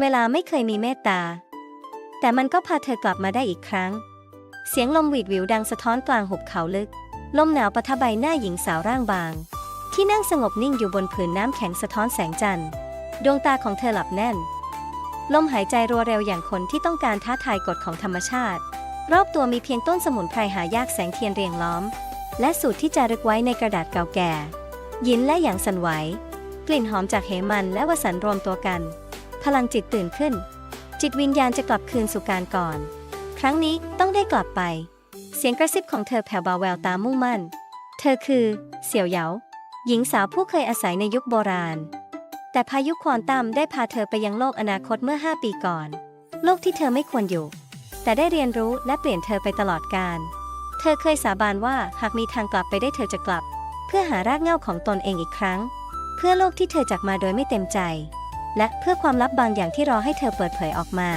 เวลาไม่เคยมีเมตตา แต่มันก็พาเธอกลับมาได้อีกครั้ง เสียงลมหวีดวิวดังสะท้อนกลางหุบเขาลึก ลมหนาวปะทะใบหน้าหญิงสาวร่างบาง ที่นั่งสงบนิ่งอยู่บนผืนน้ำแข็งสะท้อนแสงจันทร์ ดวงตาของเธอหลับแน่น ลมหายใจรัวเร็วอย่างคนที่ต้องการท้าทายกฎของธรรมชาติ รอบตัวมีเพียงต้นสมุนไพรหายากแสงเทียนเรียงล้อม และสูตรที่จารึกไว้ในกระดาษเก่าแก่ ยินและหยางสันไหว กลิ่นหอมจากเหมันและวสันรวมตัวกัน พลังจิตตื่นขึ้น จิตวิญญาณจะกลับคืนสู่การก่อน ครั้งนี้ต้องได้กลับไป เสียงกระซิบของเธอแผ่วเบาแววตามุ่งมั่น เธอคือ เสี่ยวเหยาหญิงสาวผู้เคยอาศัยในยุคโบราณ แต่พายุควอนตัมได้พาเธอไปยังโลกอนาคตเมื่อ 5 ปีก่อน โลกที่เธอไม่ควรอยู่ แต่ได้เรียนรู้และเปลี่ยนเธอไปตลอดกาลเธอเคยสาบานว่าหากมีทางกลับไปได้เธอจะกลับ เพื่อหารากเหง้าของตนเองอีกครั้ง เพื่อโลกที่เธอจากมาโดยไม่เต็มใจ และเพื่อความลับบางอย่างที่รอให้เธอเปิดเผยออกมา